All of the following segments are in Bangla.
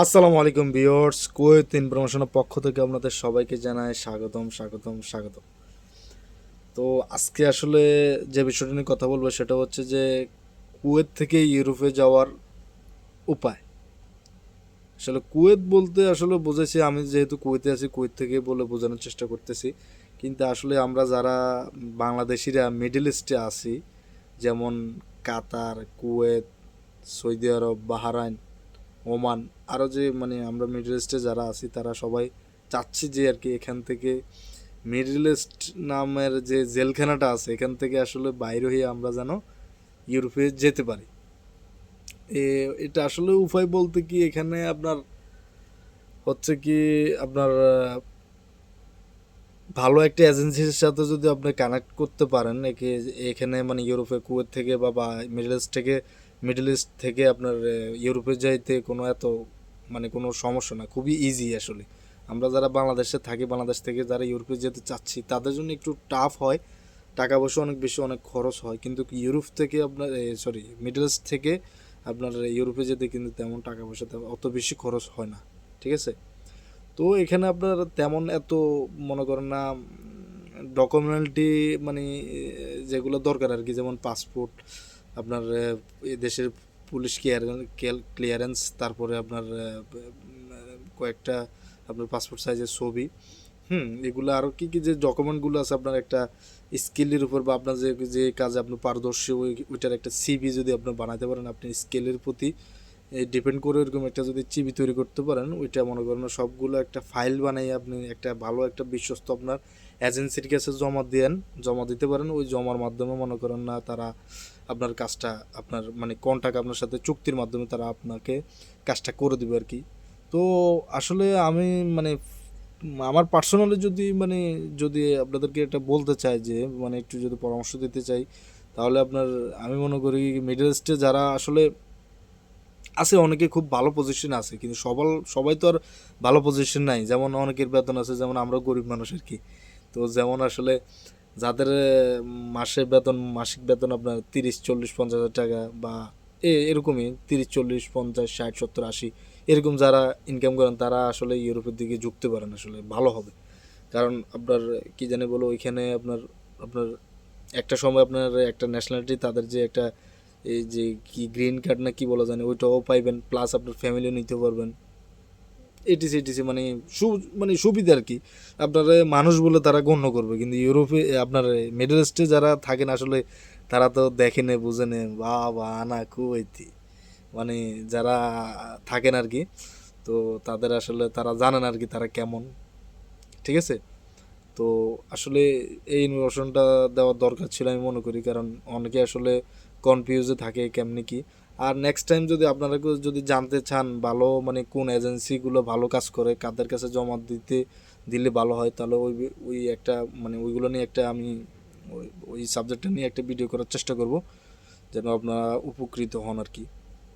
আসসালামু আলাইকুম বিয়র্স কুয়েত ইনফরমেশনের পক্ষ থেকে আপনাদের সবাইকে জানাই স্বাগতম স্বাগতম স্বাগতম। তো আজকে আসলে যে বিষয়টা নিয়ে কথা বলব সেটা হচ্ছে যে কুয়েত থেকে ইউরোপে যাওয়ার উপায়। আসলে কুয়েত বলতে আসলে বুঝেছি, আমি যেহেতু কুয়েতে আছি, কুয়েত থেকে বলে বোঝানোর চেষ্টা করতেছি। কিন্তু আসলে আমরা যারা বাংলাদেশিরা, মিডল ইস্টে আছি, যেমন Qatar, Kuwait, Saudi Arab, Bahrain Oman. আরও যে মানে আমরা মিডল ইস্টে যারা আছি, তারা সবাই চাচ্ছি যে আর কি এখান থেকে মিডল ইস্ট নামের যে জেলখানাটা আছে, এখান থেকে আসলে বাইরে হয়ে আমরা যেন ইউরোপে যেতে পারি। এটা আসলে উপায় বলতে কি, এখানে আপনার হচ্ছে কি, আপনার ভালো একটা এজেন্সির সাথে যদি আপনি কানেক্ট করতে পারেন, একে, এখানে মানে ইউরোপে, কুয়েত থেকে বা বা মিডল ইস্ট থেকে মিডল ইস্ট থেকে আপনার ইউরোপে যাইতে কোনো এত মানে কোনো সমস্যা না, খুবই ইজি আসলে। আমরা যারা বাংলাদেশে থাকি, বাংলাদেশ থেকে যারা ইউরোপে যেতে চাচ্ছি, তাদের জন্য একটু টাফ হয়। টাকা পয়সা অনেক বেশি, অনেক খরচ হয়। কিন্তু ইউরোপ থেকে আপনার সরি মিডল ইস্ট থেকে আপনার ইউরোপে যেতে কিন্তু তেমন টাকা পয়সা অত বেশি খরচ হয় না। ঠিক আছে? তো এখানে আপনার তেমন এত, মনে করেন না ডকুমেন্টালি মানে যেগুলো দরকার আর কি, যেমন পাসপোর্ট আপনার দেশের পুলিশ ক্লিয়ারেন্স তারপরে আপনার কয়েকটা আপনার পাসপোর্ট সাইজের ছবি। হুম, এগুলো আরও কী কী যে ডকুমেন্টগুলো আছে আপনার একটা স্কিলের উপর বা আপনার যে যে কাজে আপনি পারদর্শী, ওই, ওইটার একটা সিভি যদি আপনি বানাতে পারেন, আপনি স্কিলের প্রতি ডিপেন্ড করে এরকম একটা যদি চিবি তৈরি করতে পারেন, ওইটা মনে করেন সবগুলো একটা ফাইল বানাই আপনি, একটা ভালো একটা বিশ্বস্ত আপনার এজেন্সির কাছে জমা দেন, জমা দিতে পারেন, ওই জমার মাধ্যমে মনে করেন না তারা আপনার কাজটা, আপনার মানে কন্ট্যাক্ট আপনার সাথে চুক্তির মাধ্যমে তারা আপনাকে কাজটা করে দেবে আর কি তো আসলে আমি মানে আমার পার্সোনালি যদি মানে যদি আপনাদেরকে এটা বলতে চাই যে মানে একটু যদি পরামর্শ দিতে চাই, তাহলে আপনার আমি মনে করি মিডল ইস্টে যারা আসলে আছে, অনেকে খুব ভালো পজিশন আছে, কিন্তু সবাই সবাই তো আর ভালো পজিশন নাই। যেমন অনেকের বেতন আছে, যেমন আমরা গরিব মানুষ আর কি। তো যেমন আসলে যাদের মাসে বেতন, মাসিক বেতন আপনার তিরিশ, চল্লিশ, পঞ্চাশ হাজার টাকা বা এ, এরকমই তিরিশ, চল্লিশ, পঞ্চাশ, ষাট, সত্তর, আশি, এরকম যারা ইনকাম করেন, তারা আসলে ইউরোপের দিকে ঝুঁকতে পারেন আসলে, ভালো হবে। কারণ আপনার, কি জানি বলো, ওইখানে আপনার আপনার একটা সময় আপনার একটা ন্যাশনালিটি তাদের যে একটা এই যে কি গ্রিন কার্ড না কি বলা জানে, ওইটাও পাইবেন প্লাস আপনার ফ্যামিলিও নিতে পারবেন। এটিসি এটিসি মানে সু মানে সুবিধা আর কি। আপনার মানুষ বলে তারা গণ্য করবে, কিন্তু ইউরোপে আপনার মিডল ইস্টে যারা থাকেন, আসলে তারা তো দেখে নে বুঝে নে বা বা আনা কুয়েতি। মানে যারা থাকেন আর কি, তো তাদের আসলে তারা জানেন আর কি তারা কেমন। ঠিক আছে? তো আসলে এই ইনফরমেশনটা দেওয়ার দরকার ছিল আমি মনে করি, কারণ অনেকে আসলে কনফিউজে থাকে কেমনি কি। আর নেক্সট টাইম যদি আপনারা যদি জানতে চান ভালো মানে কোন এজেন্সিগুলো ভালো কাজ করে, কাদের কাছে জমা দিতে, দিলে ভালো হয়, তাহলে ওই ওই একটা মানে ওইগুলো নিয়ে একটা আমি ওই সাবজেক্টটা নিয়ে একটা ভিডিও করার চেষ্টা করব, যেন আপনারা উপকৃত হন আর কি।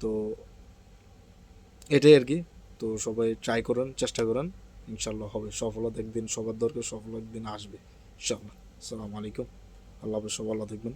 তো এটাই আর কি। তো সবাই ট্রাই করেন, চেষ্টা করেন ইনশাল্লাহ হবে। সফলতা একদিন, সবার দরকার সফলতা একদিন আসবে ইনশাল্লাহ আসসালামু আলাইকুম। আল্লাহ সবাই ভালো থাকবেন।